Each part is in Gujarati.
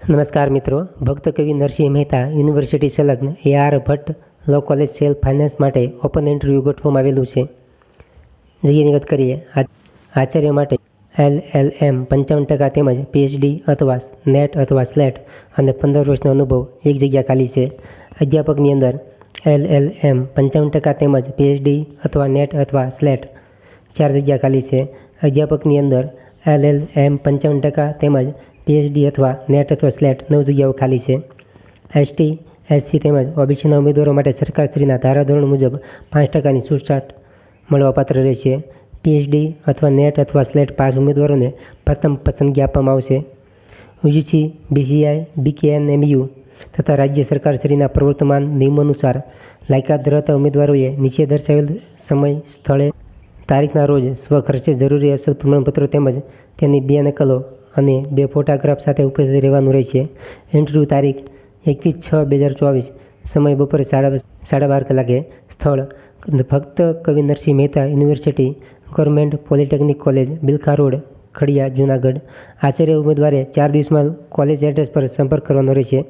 નમસ્કાર મિત્રો, ભક્ત કવિ નરસિંહ મહેતા યુનિવર્સિટી સંલગ્ન A R Bhatt law college self finance માટે ઓપન ઇન્ટરવ્યૂ ગોઠવવામાં આવેલું છે. જગ્યાની વાત કરીએ. આચાર્ય માટે એલ એલ એમ પંચાવન ટકા તેમજ પીએચડી અથવા નેટ અથવા સ્લેટ અને પંદર વર્ષનો અનુભવ એક જગ્યા ખાલી છે. અધ્યાપકની અંદર એલ એલ એમ પંચાવન ટકા તેમજ પીએચડી અથવા નેટ અથવા સ્લેટ ચાર જગ્યા ખાલી છે. અધ્યાપકની અંદર એલ એલ એમ પંચાવન ટકા તેમજ પીએચડી અથવા નેટ અથવા સ્લેટ નવ જગ્યાઓ ખાલી છે. એસટી એસસી તેમજ ઓબીસીના ઉમેદવારો માટે સરકારશ્રીના ધારાધોરણ મુજબ પાંચ ટકાની છૂટછાટ મળવાપાત્ર રહેશે. પીએચડી અથવા નેટ અથવા સ્લેટ પાસ ઉમેદવારોને પ્રથમ પસંદગી આપવામાં આવશે. યુજીસી બીસીઆઈ બીકેએન એમયુ તથા રાજ્ય સરકારશ્રીના પ્રવર્તમાન નિયમો અનુસાર લાયકાત ધરાવતા ઉમેદવારોએ નીચે દર્શાવેલ સમય, સ્થળે, તારીખના રોજ સ્વખર્ચે જરૂરી અસલ પ્રમાણપત્રો તેમજ તેની બે નકલો અને બે ફોટોગ્રાફ સાથે ઉપસ્થિત રહેવાનું રહેશે. ઇન્ટરવ્યૂ તારીખ એકવીસ છ બે હજાર ચોવીસ. સમય બપોરે સાડા સાડા બાર કલાકે. સ્થળ ફક્ત Kavi Narsinh Mehta university, government polytechnic college, Bilkha road, Khadiya, Junagadh. Acharya ઉમેદવારે ચાર દિવસમાં કોલેજ એડ્રેસ પર સંપર્ક કરવાનો રહેશે.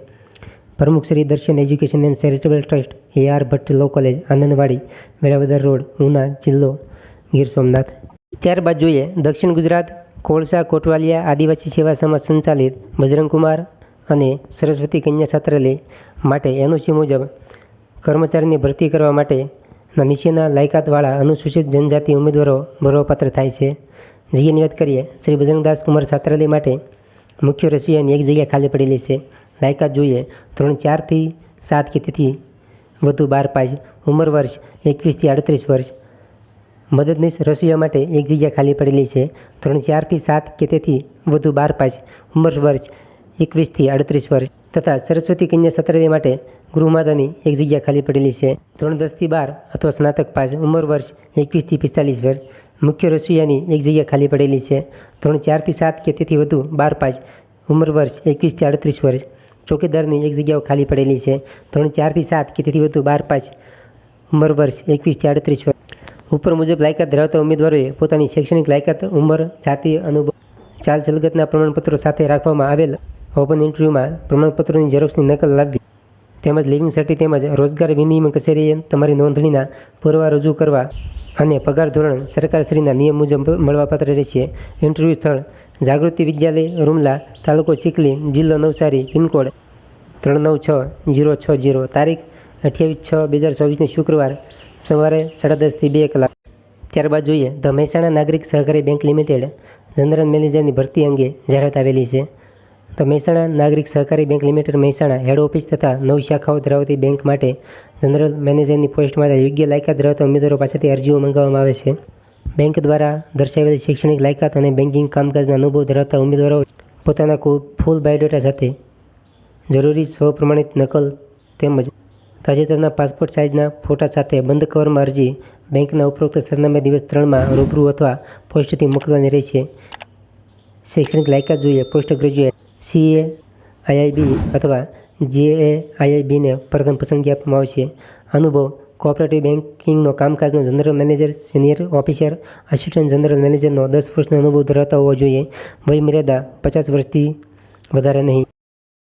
પ્રમુખ Shri Darshan education and charitable trust, A R Bhatt law college, Anandwadi Melavadar road, Una જિલ્લો, ગીર સોમનાથ. ત્યારબાદ જોઈએ. દક્ષિણ ગુજરાત, કોળસા, કોટવાલિયા આદિવાસી સેવા સમાજ સંચાલિત બજરંગકુમાર અને સરસ્વતી કન્યા છાત્રાલય માટે એનઓસી મુજબ કર્મચારીની ભરતી કરવા માટેના નીચેના લાયકાતવાળા અનુસૂચિત જનજાતિ ઉમેદવારો ભરવાપાત્ર થાય છે. જગ્યાની વાત કરીએ. શ્રી બજરંગદાસ કુમાર છાત્રાલય માટે મુખ્ય રસોઈયાની એક જગ્યા ખાલી પડેલી છે. લાયકાત જોઈએ. ધોરણ ચારથી સાત કે તેથી વધુ બાર પાસ ઉંમર વર્ષ એકવીસથી આડત્રીસ વર્ષ. મદદનીશ રસોઈયા માટે એક જગ્યા ખાલી પડેલી છે. ધોરણ ચારથી સાત કે તેથી વધુ બાર, પાંચ ઉંમર વર્ષ એકવીસથી આડત્રીસ વર્ષ તથા સરસ્વતી કન્યા છાત્રાલય માટે ગૃહમાતાની એક જગ્યા ખાલી પડેલી છે. ધોરણ દસથી બાર અથવા સ્નાતક પાંચ ઉંમર વર્ષ એકવીસથી પિસ્તાલીસ વર્ષ મુખ્ય રસોઈયાની એક જગ્યા ખાલી પડેલી છે. ધોરણ ચારથી સાત કે તેથી વધુ બાર, પાંચ ઉંમર વર્ષ એકવીસથી આડત્રીસ વર્ષ ચોકીદારની એક જગ્યાઓ ખાલી પડેલી છે. ધોરણ ચારથી સાત કે તેથી વધુ બાર, પાંચ ઉંમર વર્ષ એકવીસથી આડત્રીસ વર્ષ ઉપર મુજબ લાયકાત ધરાવતા ઉમેદવારોએ પોતાની શૈક્ષણિક લાયકાત, ઉંમર, જાતિ, અનુભવ, ચાલ ચલગતના પ્રમાણપત્રો સાથે રાખવામાં આવેલ ઓપન ઇન્ટરવ્યૂમાં પ્રમાણપત્રોની ઝેરોક્ષની નકલ લાવવી, તેમજ લિવિંગ સર્ટી તેમજ રોજગાર વિનિમય કચેરીએ તમારી નોંધણીના પુરાવા રજૂ કરવા અને પગાર ધોરણ સરકારશ્રીના નિયમ મુજબ મળવાપાત્ર રહેશે. ઇન્ટરવ્યૂ સ્થળ, જાગૃતિ વિદ્યાલય, રૂમલા, તાલુકો ચીખલી, જિલ્લો નવસારી, પિનકોડ ત્રણ નવ છ જીરો છ જીરો. તારીખ અઠ્યાવીસ છ બે હજાર ચોવીસની શુક્રવાર સવારે સાડા દસથી બે કલાક. ત્યારબાદ જોઈએ ધ મહેસાણા નાગરિક સહકારી બેંક લિમિટેડ જનરલ મેનેજરની ભરતી અંગે જાહેરાત આવેલી છે. તો Mehsana Nagarik Sahakari bank limited Mehsana head office તથા નવ શાખાઓ ધરાવતી બેંક માટે જનરલ મેનેજરની પોસ્ટ માટે યોગ્ય લાયકાત ધરાવતા ઉમેદવારો પાસેથી અરજીઓ મંગાવવામાં આવે છે. બેંક દ્વારા દર્શાવેલી શૈક્ષણિક લાયકાત અને બેન્કિંગ કામકાજના અનુભવ ધરાવતા ઉમેદવારો પોતાના ફૂલ બાયોડેટા સાથે જરૂરી સ્વપ્રમાણિત નકલ તેમજ તાજેતરના પાસપોર્ટ સાઇઝના ફોટા સાથે બંધ કવરમાં અરજી. બેંકના ઉપરોક્ત સરનામે દિવસ ત્રણમાં રૂબરૂ અથવા પોસ્ટથી મોકલવાની રહેશે. શૈક્ષણિક લાયકાત જોઈએ. પોસ્ટ ગ્રેજ્યુએટ સીએ આઈઆઈબી અથવા જેએ આઈઆઈબીને પ્રથમ પસંદગી આપવામાં આવશે. અનુભવ, કોઓપરેટિવ બેન્કિંગનો કામકાજનો general manager, senior officer assistant general મેનેજરનો દસ વર્ષનો અનુભવ ધરાવતા હોવો જોઈએ. વયમર્યાદા પચાસ વર્ષથી વધારે નહીં.